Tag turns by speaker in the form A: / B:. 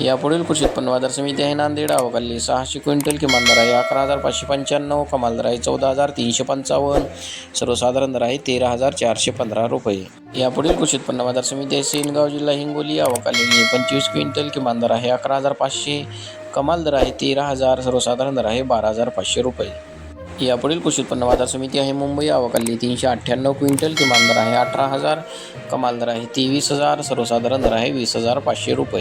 A: यापुढील कृषी उत्पन्न बाजार समिती आहे नांदेड अवकाली सहाशे क्विंटल किमान दर आहे अकरा हजार पाचशे पंच्याण्णव कमाल दर आहे चौदा हजार तीनशे पंचावन्न सर्वसाधारण दर आहे तेरा हजार चारशे पंधरा रुपये. यापुढील कृषी उत्पन्न बाजार समिती आहे सेनगाव जिल्हा हिंगोली अवकाली पंचवीस क्विंटल किमान दर आहे अकरा हजार पाचशे कमाल दर आहे तेरा हजार सर्वसाधारण दर आहे बारा हजार पाचशे रुपये. यापुढील कृषी उत्पन्न बाजार समिती आहे मुंबई अवकाली तीनशे अठ्ठ्याण्णव क्विंटल किमान दर आहे अठरा हजार कमाल दर आहे तेवीस हजार सर्वसाधारण दर आहे वीस हजार पाचशे रुपये.